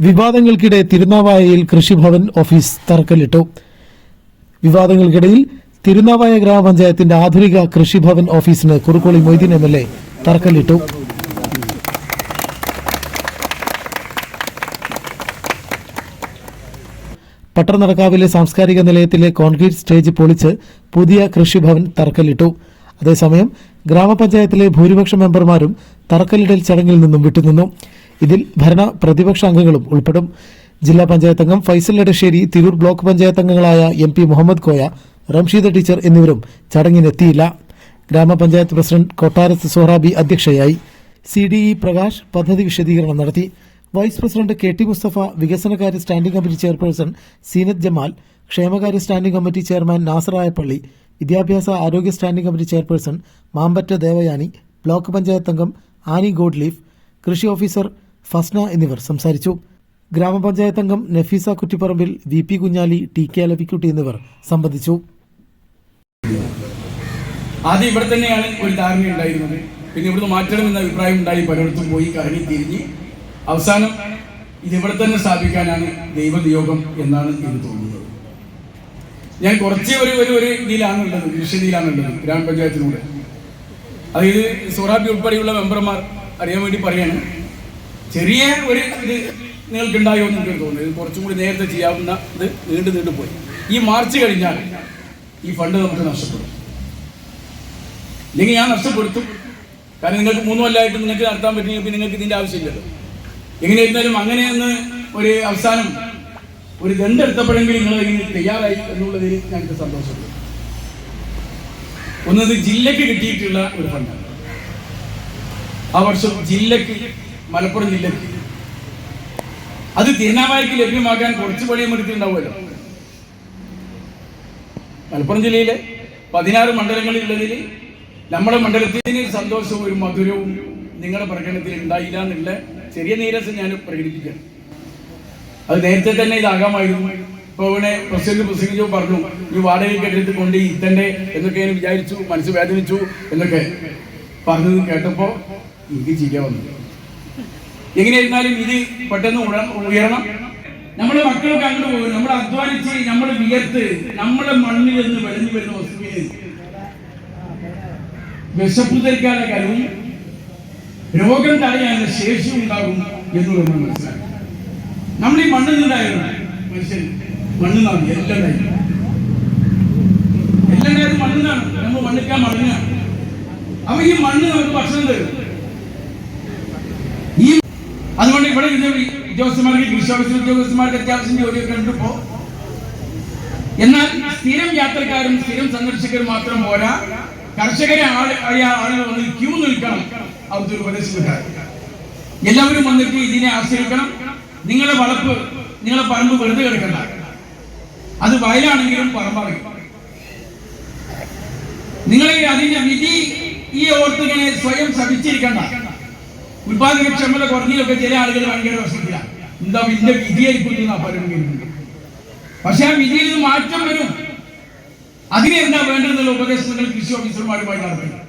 വിവാദങ്ങൾക്കിടെ തിരുനാവായയിൽ കൃഷിഭവൻ office തറക്കല്ലിട്ടു. വിവാദങ്ങൾക്കിടയിൽ തിരുനാവായ ഗ്രാമപഞ്ചായത്തിന്റെ ആധുനിക കൃഷിഭവൻ ഓഫീസിന് Kurukkoli Moideen M L A തറക്കല്ലിട്ടു. പട്ടണനടക്കാവിലെ സാംസ്കാരിക നിലയത്തിലെ കോൺക്രീറ്റ് സ്റ്റേജ് പൊളിച്ച് പുതിയ കൃഷിഭവൻ തറക്കല്ലിട്ടു. അതേസമയം ഗ്രാമപഞ്ചായത്തിലെ ഭൂരിപക്ഷ മെമ്പർമാരും തറക്കല്ലിടൽ ചടങ്ങിൽ നിന്നും വിട്ടുനിന്നു. ഇതിൽ ഭരണ പ്രതിപക്ഷ അംഗങ്ങളും ഉൾപ്പെടും. ജില്ലാ പഞ്ചായത്ത് അംഗം ഫൈസൽ എടശ്ശേരി തിരൂർ ബ്ലോക്ക് പഞ്ചായത്ത് അംഗങ്ങളായ M P Muhammad Koya Ramsheeda teacher എന്നിവരും ചടങ്ങിനെത്തിയില്ല. ഗ്രാമപഞ്ചായത്ത് പ്രസിഡന്റ് കൊട്ടാരത്ത് സോറാബി അധ്യക്ഷയായി. സി ഡി ഇ പ്രകാശ് പദ്ധതി വിശദീകരണം നടത്തി. Vice president K T Mustafa വികസനകാര്യ standing committee chairperson Zeenath Jamal ക്ഷേമകാര്യ സ്റ്റാൻഡിംഗ് കമ്മിറ്റി ചെയർമാൻ നാസറായപ്പള്ളി വിദ്യാഭ്യാസ ആരോഗ്യ standing committee chairperson Mambatta Devayani block panchayat അംഗം ആനി ഗോഡ്ലീഫ് കൃഷി ഓഫീസർ ഫസ്ന എന്നിവർ സംസാരിച്ചു. ഗ്രാമപഞ്ചായത്ത് അംഗം Nafeesa Kuttipparambil V P Kunhali T K Alavikutty എന്നിവർ സംബന്ധിച്ചു. ആദ്യം ഇവിടെ തന്നെയാണ് ഒരു ധാരണ ഉണ്ടായിരുന്നത്. പിന്നെ ഇവിടുന്ന് മാറ്റണം എന്ന അഭിപ്രായം ഉണ്ടായി പലയിടത്തും പോയി കറങ്ങി തിരിഞ്ഞ്. അവസാനം ഇതിവിടെ തന്നെ സ്ഥാപിക്കാനാണ് ദൈവനിയോഗം എന്നാണ് എനിക്ക് തോന്നുന്നത്. ഞാൻ കുറച്ച് ഒരു ഒരു ഒരു ഇതിലാണുള്ളത് ഉള്ളത് ഗ്രാമപഞ്ചായത്തിലൂടെ. അതായത് സോറാബി ഉൾപ്പെടെയുള്ള മെമ്പർമാർ അറിയാൻ വേണ്ടി പറയാണ്. ചെറിയ ഒരു ഇത് നിങ്ങൾക്കുണ്ടായോ എന്ന് എനിക്ക് തോന്നുന്നു. ഇത് കുറച്ചും കൂടി നേരത്തെ ചെയ്യാവുന്ന ഇത് നീണ്ടു നീണ്ടു പോയി. ഈ മാർച്ച് കഴിഞ്ഞാൽ ഈ ഫണ്ട് നമുക്ക് നഷ്ടപ്പെടും. ഇല്ലെങ്കിൽ ഞാൻ നഷ്ടപ്പെടുത്തും. കാരണം നിങ്ങൾക്ക് മൂന്ന് കൊല്ലമായിട്ട് നിങ്ങൾക്ക് നടത്താൻ പറ്റിയെങ്കിൽ നിങ്ങൾക്ക് ഇതിന്റെ ആവശ്യമില്ലല്ലോ. എങ്ങനെ ഇരുന്നാലും അങ്ങനെയെന്ന് ഒരു അവസാനം ഒരു ദണ്ടെടുത്തപ്പോഴെങ്കിലും നിങ്ങൾ ഇതിന് തയ്യാറായി എന്നുള്ളതിൽ ഞങ്ങൾക്ക് സന്തോഷമുണ്ട്. ഒന്നത് ജില്ലക്ക് കിട്ടിയിട്ടുള്ള ഒരു ഫണ്ടാണ് ആ വർഷം ജില്ലക്ക് മലപ്പുറം ജില്ലയ്ക്ക് അത് തിരുനാവായിക്ക് ലഭ്യമാക്കാൻ കുറച്ച് പണിയും എടുത്തിട്ടുണ്ടാവുമല്ലോ. മലപ്പുറം ജില്ലയിലെ പതിനാറ് മണ്ഡലങ്ങളിലുള്ളതിൽ നമ്മുടെ മണ്ഡലത്തിന് സന്തോഷവും ഒരു മധുരവും നിങ്ങളുടെ പ്രകടനത്തിൽ ഉണ്ടായില്ല എന്നുള്ള ചെറിയ നീരസം ഞാൻ പ്രകടിപ്പിക്കാം. അത് നേരത്തെ തന്നെ ഇതാകാമായിരുന്നു. ഇപ്പൊ ഇവിടെ പ്രസിഡന്റ് പ്രസംഗിച്ചു പറഞ്ഞു ഈ വാടക കെട്ടിടത്തിൽ കൊണ്ട് ഇത്തന്റെ എന്നൊക്കെ ഞാൻ വിചാരിച്ചു മനസ്സ് വേദനിച്ചു എന്നൊക്കെ പറഞ്ഞത് കേട്ടപ്പോ എനിക്ക് ചിരിയ വന്നു എങ്ങനെയായിരുന്നാലും ഇത് പെട്ടെന്ന് ഉയരണം- നമ്മുടെ മക്കളൊക്കെ അങ്ങോട്ട് പോകും നമ്മൾ അധ്വാനിച്ച് നമ്മൾ വിയർത്ത് നമ്മുടെ മണ്ണിൽ നിന്ന് വിളഞ്ഞു വരുന്ന വസ്തുവിന് വിശപ്പ് ധരിക്കാനുള്ള കഴിവും രോഗം തടയാനുള്ള ശേഷി ഉണ്ടാകും എന്നുള്ളത് നമ്മൾ മനസ്സിലാക്കും നമ്മൾ ഈ മണ്ണിൽ നിന്നുണ്ടായിരുന്നു. മനുഷ്യൻ മണ്ണിൽ നിന്നാണ്. എല്ലാം എല്ലാം മണ്ണിൽ നിന്നാണ്. നമ്മൾ മണ്ണിക്കാൻ മടങ്ങാണ് അപ്പൊ ഈ മണ്ണ് നമുക്ക് ഭക്ഷണം തരും. അതുകൊണ്ട് ഇവിടെ ഇരുന്ന ഉദ്യോഗസ്ഥന്മാർക്ക് കൃഷി ഓഫീസിലെ ഉദ്യോഗസ്ഥന്മാർക്ക് അത്യാവശ്യം ജോലിയൊക്കെ ഉണ്ട് ഇപ്പോ എന്നാൽ സ്ഥിരം യാത്രക്കാരും സ്ഥിരം സന്ദർശകരും മാത്രം പോരാ. കർഷകരെ ആളുകൾ വന്ന് ക്യൂ നിൽക്കണം. അവിടുത്തെ ഒരു ഉപദേശിക്കാൻ എല്ലാവരും വന്നിട്ട് ഇതിനെ ആശ്രയിക്കണം. നിങ്ങളുടെ വളപ്പ് നിങ്ങളുടെ പറമ്പ് വെറുതെ കിടക്കണ്ട. അത് വയലാണെങ്കിലും പറമ്പാണെങ്കിലും നിങ്ങളെ അതിന്റെ വിധി ഈ ഓർത്തുകളെ സ്വയം ശപിച്ചിരിക്കണ്ട. ഉത്പാദനക്ഷമത കുറഞ്ഞൊക്കെ ചില ആളുകൾ ഭയങ്കര വിഷമില്ല എന്താ ഇതിന്റെ വിധിയായിരിക്കും എന്നാ പക്ഷെ ആ വിധിയിൽ മാറ്റം വരും. അതിനെന്താ വേണ്ടതെന്നുള്ള ഉപദേശങ്ങൾ കൃഷി ഓഫീസർമാരുമായി നടത്തുന്നത്